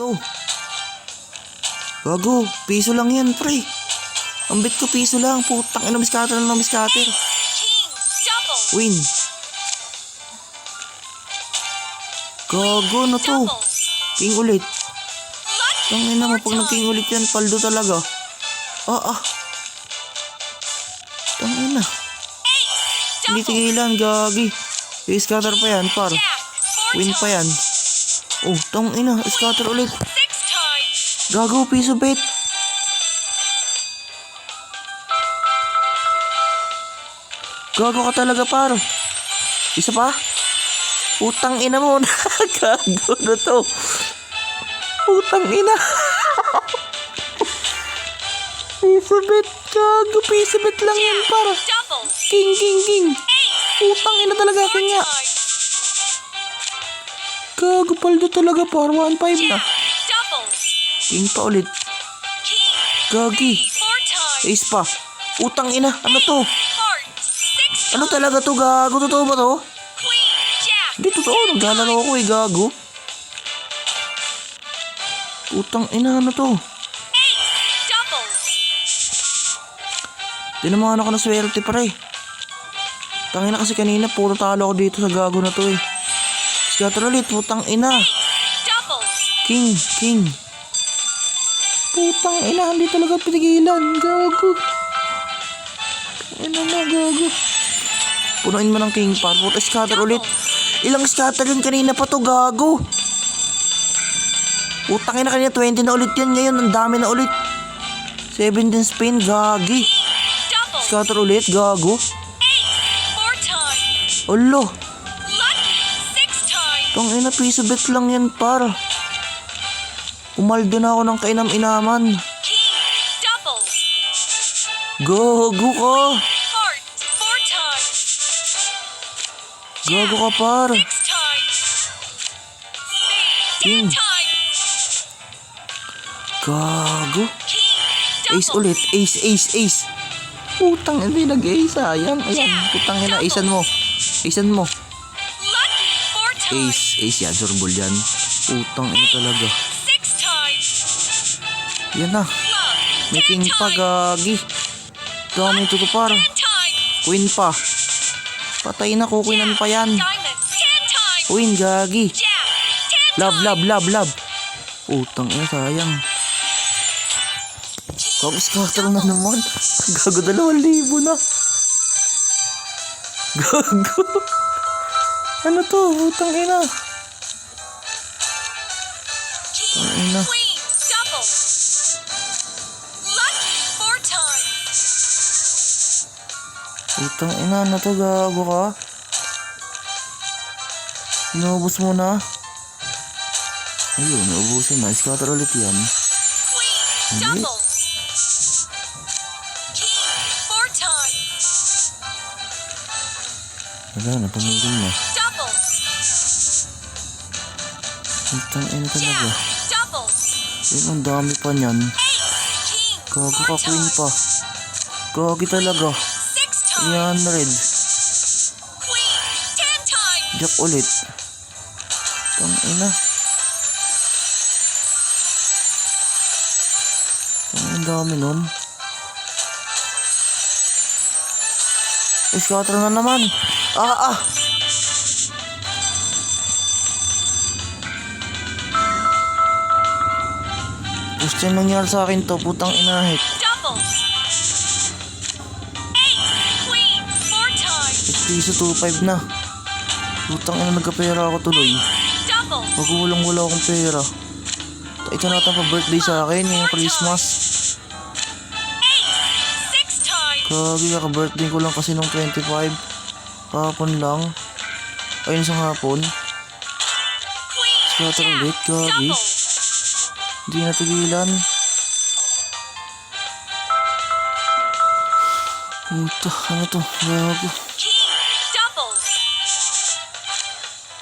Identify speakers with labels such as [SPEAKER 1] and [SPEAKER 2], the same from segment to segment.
[SPEAKER 1] To. Gago, piso lang yan, pre. Ang bet ko piso lang. Putang ina, miskater.
[SPEAKER 2] King double.
[SPEAKER 1] Win. Gago, ano to? King ulit. Ang ina mo, pag nag-king ulit yan, paldo talaga. Ah, ah. Ang ina. Hindi tigilan, gagi. I-scatter pa yan, par. Win pa yan. Oh, tang ina, scatter ulit. Gago, piso bet. Gago ka talaga, par. Isa pa? Utang ina mo. Gago na to. Utang ina. piso bet. Gago, piso bet lang yan, par. King, king, king. Utang ina talaga, kanya. Gago, paldo talaga, par. 1.5 na. King pa ulit. Gagi. Ace pa. Utang ina. Ano to? Ano talaga to, gago? Totoo ba to? Hindi, totoo. Naglalaro ako eh, gago. Utang ina, ano to? Tinamaan ako ng swerte, pare. Tangina kasi kanina, puro talo ako dito sa gago na to eh. Scatter ulit, putang ina. King, king. Putang ina, hindi talaga pinigilan. Gago. Ano na, gago. Punuin mo ng king par. Puta, scatter ulit. Ilang scatter yun kanina pa to, gago. Putang ina kanina, 20 na ulit yan. Ngayon, ang dami na ulit. 17 spin, gagi. Scatter ulit, gago.
[SPEAKER 2] Ace.
[SPEAKER 1] Tang ina, piso bet lang yan, par. Umaldo na ako ng kainam-inaman. Gago ka. Gago ka, par. King. Gago. Ace ulit. Ace, ace, ace. Putang, hindi nag-ace, sayang. Ayan, putang ina, acean mo. Acean mo. Ace, ace yan, surbol yan. Putang ina talaga. Yan na. May king pa, gagi. Dami ito par.
[SPEAKER 2] Ten times.
[SPEAKER 1] Queen pa. Patay na, kukuinan pa yan. Queen, gagi. Love, love, love, love. Putang ina, sayang. Gago, scatter na naman. Gago, dalawang libo na. Gago. Ano to? Putang ina.
[SPEAKER 2] King.
[SPEAKER 1] ina. Putang ina, ano to? Gago ka? Inubos mo na. Ayun, naubusin na. Scatter ulit yan.
[SPEAKER 2] Queen.
[SPEAKER 1] Hindi. Wala na, pamilin na. Putang ina talaga. Yun, ang dami pa niyan. Gago ka, queen pa. Gagi talaga.
[SPEAKER 2] Six times.
[SPEAKER 1] 300.
[SPEAKER 2] Queen. Ten times.
[SPEAKER 1] Jack ulit. Tang ina. Ang dami nun. Scatter na naman. Ah, ah. Gusto yung nangyari sa akin to, putang.
[SPEAKER 2] Four times.
[SPEAKER 1] Piso 2.5 na. Putang ina, nagkapera ako tuloy. Walang wala akong pera. Ito na pa birthday sa akin, yung Christmas. Kagi kaka-birthday ko lang kasi nung 25. Kahapon lang. Ayun sa hapon. Scatter ulit, Gabi.
[SPEAKER 2] Double.
[SPEAKER 1] Hindi na tigilan. Puta, ano to? Gago.
[SPEAKER 2] King. Double.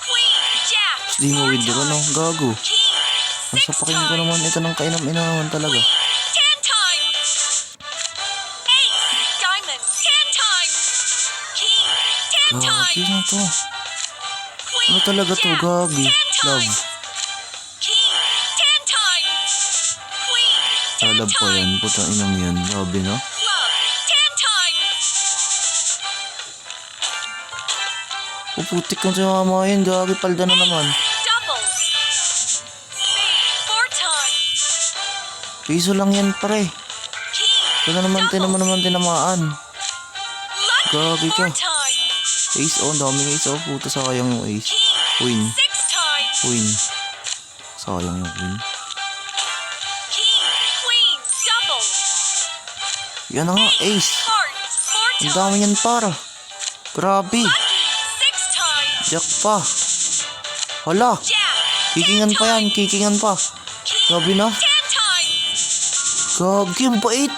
[SPEAKER 2] Queen. Jack.
[SPEAKER 1] Di mo withdraw, no? Gago.
[SPEAKER 2] King. Six
[SPEAKER 1] Nasa pakin ko naman ito ng kainam-inaman talaga. Gagi na to. Ano talaga to. Gagi? Love. Alab pa yan. Putang inang yan. Grabe no?
[SPEAKER 2] Club, ten times.
[SPEAKER 1] O putik kang sumama yan. Gagi palda na naman. Piso lang yan pare. Kaya naman tinaman naman tinamaan.
[SPEAKER 2] lucky,
[SPEAKER 1] Grabe ka. Ace oh. Ang daming ace oh. Puta sayang yung ace.
[SPEAKER 2] Times.
[SPEAKER 1] Queen. Sayang yung queen. Yan nga. Ace. Ang dami yan para. Grabe. Jack pa. Hala. Kikingan pa yan. Kikingan pa. Grabe na. Gagi, ang bait.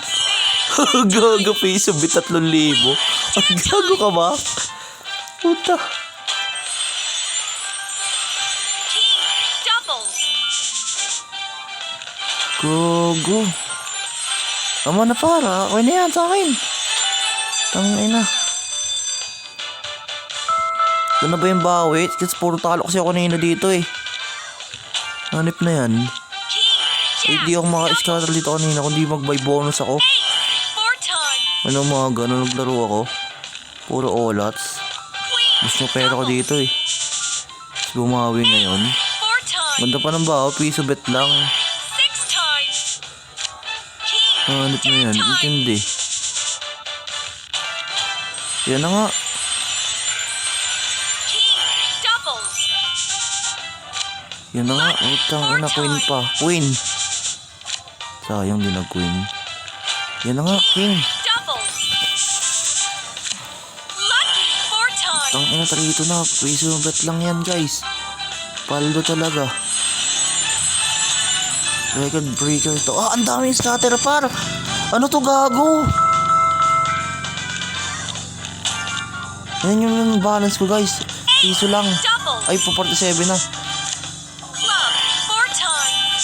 [SPEAKER 1] Gago, piso, bit tatlong libo. Ang gago ka ba? Puta.
[SPEAKER 2] Doubles.
[SPEAKER 1] Gago. Tama na para. Okay na yan sa akin. Tangay na. Ito na ba yung bawi? Kasi puro talo kasi ako kanina dito eh. Hanip na yan. Eh, di ako maka-scatter dito kanina kundi mag-buy bonus ako. Ano mga ganun naglaro ako. Puro olats. Gusto pera ko dito eh. Bumawi ngayon. Ganda pa ng baho, piso bet lang.
[SPEAKER 2] King,
[SPEAKER 1] Hanip na yan, intindi. Yan na nga. Yan na nga. Utang ina, queen pa. Queen. Sayang din ang queen. Yan na nga, king. Utang ina, tarito na. Piso bet lang yan, guys. Paldo talaga. Record breaker to. Ah, ang daming scatter par. Ano to gago? Yan yung balance ko, guys. Piso lang. Ay, po 47 na.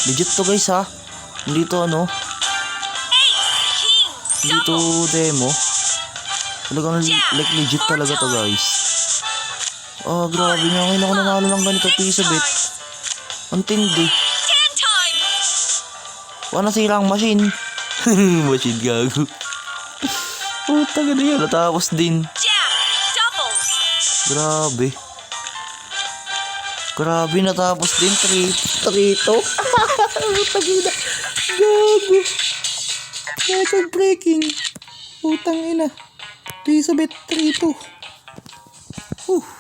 [SPEAKER 1] Legit to, guys, ha? Hindi to, ano? Hindi to demo. Talagang like legit talaga to, guys. Ah, grabe nga. Ngayon ako nanalo ng ganito. Piso bet. Ang tindi. Wala nasira ang machine. machine gago. Puta ka na yan. Natapos din. Grabe. Grabe, natapos din. Tri- Trito. Puta gina. Gago. Record breaking. Putang ina. Bet trito. Huh.